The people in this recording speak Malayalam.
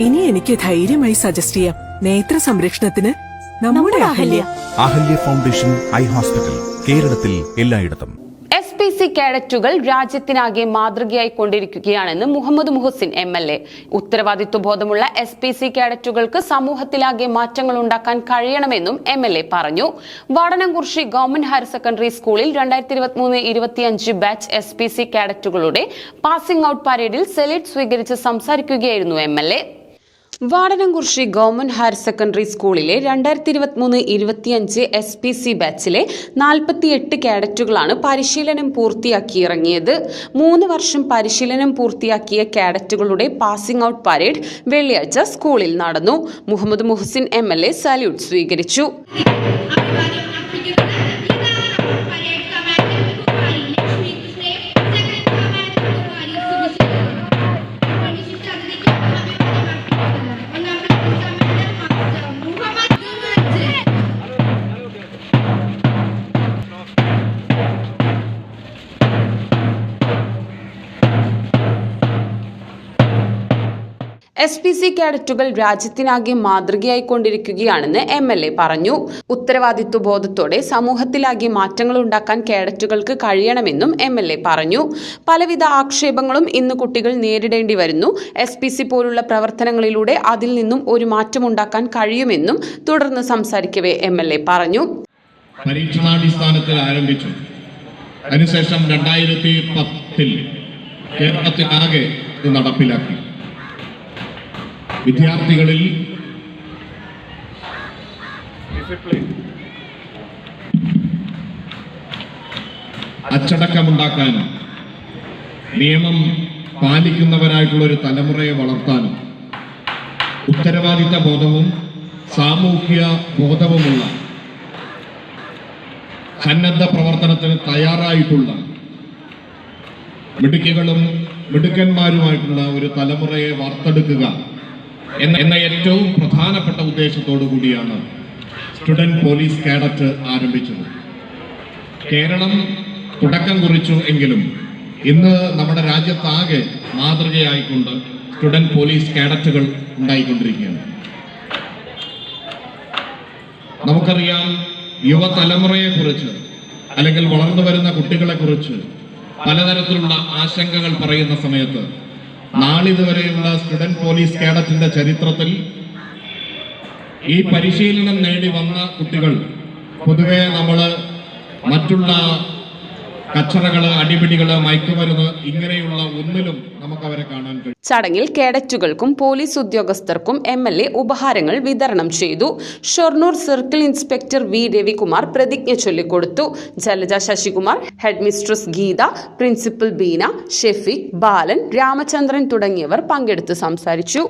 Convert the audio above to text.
ഇനി എനിക്ക് ധൈര്യമായി സജസ്റ്റ് ചെയ്യാം. നേത്ര സംരക്ഷണത്തിന് നമ്മുടെ Ahalya. Ahalya. Foundation eye hospital കേരളത്തിൽ എല്ലായിടത്തും. എസ് പി സി കേഡറ്റുകൾ രാജ്യത്തിനാകെ മാതൃകയായി കൊണ്ടിരിക്കുകയാണെന്ന് Muhammad Muhsin M L A. ഉത്തരവാദിത്വ ബോധമുള്ള എസ് പി സി കേഡറ്റുകൾക്ക് സമൂഹത്തിലാകെ മാറ്റങ്ങൾ ഉണ്ടാക്കാൻ കഴിയണമെന്നും എം എൽ എ പറഞ്ഞു. വാടനംകുറിശി ഗവൺമെന്റ് ഹയർ സെക്കൻഡറി സ്കൂളിൽ രണ്ടായിരത്തി ഇരുപത്തിമൂന്ന് ഇരുപത്തിയഞ്ച് ബാച്ച് എസ് പി സി കേഡറ്റുകളുടെ പാസിംഗ് ഔട്ട് പരേഡിൽ സെലിറ്റ് സ്വീകരിച്ച് സംസാരിക്കുകയായിരുന്നു M L A. Vadanamkurissi government higher secondary സ്കൂളിലെ രണ്ടായിരത്തി ഇരുപത്തിമൂന്ന് ഇരുപത്തിയഞ്ച് എസ് പി സി ബാച്ചിലെ നാൽപ്പത്തിയെട്ട് കാഡറ്റുകളാണ് പരിശീലനം പൂർത്തിയാക്കി ഇറങ്ങിയത് മൂന്ന് വർഷം പരിശീലനം പൂർത്തിയാക്കിയ കാഡറ്റുകളുടെ പാസിംഗ് ഔട്ട് പരേഡ് വെള്ളിയാഴ്ച സ്കൂളിൽ നടന്നു. Muhammad Muhsin M L A salute സ്വീകരിച്ചു. എസ് പി സി കാഡറ്റുകൾ രാജ്യത്തിനാകെ മാതൃകയായി കൊണ്ടിരിക്കുകയാണെന്ന് എം എൽ എ പറഞ്ഞു. ഉത്തരവാദിത്വ ബോധത്തോടെ സമൂഹത്തിലാകെ മാറ്റങ്ങൾ ഉണ്ടാക്കാൻ കാഡറ്റുകൾക്ക് കഴിയണമെന്നും എം എൽ എ പറഞ്ഞു. പലവിധ ആക്ഷേപങ്ങളും ഇന്ന് കുട്ടികൾ നേരിടേണ്ടി വരുന്നു. എസ് പി സി പോലുള്ള പ്രവർത്തനങ്ങളിലൂടെ അതിൽ നിന്നും ഒരു മാറ്റമുണ്ടാക്കാൻ കഴിയുമെന്നും തുടർന്ന് സംസാരിക്കവേ എം എൽ എ പറഞ്ഞു. ആരംഭിച്ചു. അതിനുശേഷം കേരളത്തിലാകെ നടപ്പിലാക്കി. വിദ്യാർത്ഥികളിൽ അച്ചടക്കമുണ്ടാക്കാൻ നിയമം പാലിക്കുന്നവരായിട്ടുള്ള ഒരു തലമുറയെ വളർത്താനും ഉത്തരവാദിത്ത ബോധവും സാമൂഹ്യ ബോധവുമുള്ള സന്നദ്ധ പ്രവർത്തനത്തിന് തയ്യാറായിട്ടുള്ള മിടുക്കികളും മിടുക്കന്മാരുമായിട്ടുള്ള ഒരു തലമുറയെ വാർത്തെടുക്കുക എന്ന ഏറ്റവും പ്രധാനപ്പെട്ട ഉദ്ദേശത്തോടു കൂടിയാണ് സ്റ്റുഡന്റ് പോലീസ് കാഡറ്റ് ആരംഭിച്ചത്. കേരളം തുടക്കം കുറിച്ചു എങ്കിലും ഇന്ന് നമ്മുടെ രാജ്യത്താകെ മാതൃകയായിക്കൊണ്ട് സ്റ്റുഡന്റ് പോലീസ് കാഡറ്റുകൾ ഉണ്ടായിക്കൊണ്ടിരിക്കുകയാണ്. നമുക്കറിയാം യുവതലമുറയെക്കുറിച്ച് അല്ലെങ്കിൽ വളർന്നു വരുന്ന കുട്ടികളെ കുറിച്ച് പലതരത്തിലുള്ള ആശങ്കകൾ പറയുന്ന സമയത്ത് നാളിതുവരെയുള്ള സ്റ്റുഡന്റ് പോലീസ് കേഡറ്റിന്റെ ചരിത്രത്തിൽ ഈ പരിശീലനം നേടി വന്ന കുട്ടികൾ പൊതുവെ നമ്മൾ മറ്റുള്ള കച്ചറകൾ അടിപിടികൾ മയക്കുമരുന്ന് ഇങ്ങനെയുള്ള ഒന്നിലും നമുക്ക് അവരെ കാണാൻ കഴിയും. ചടങ്ങിൽ കേഡറ്റുകൾക്കും പോലീസ് ഉദ്യോഗസ്ഥർക്കും എം എൽ എ ഉപഹാരങ്ങൾ വിതരണം ചെയ്തു. Shoranur circle inspector V Ravikumar പ്രതിജ്ഞ ചൊല്ലിക്കൊടുത്തു. ജലജ ശശികുമാർ ഹെഡ്മിസ്ട്രസ് ഗീത പ്രിൻസിപ്പൽ ബീന ഷെഫിക് ബാലൻ രാമചന്ദ്രൻ തുടങ്ങിയവർ പങ്കെടുത്ത് സംസാരിച്ചു.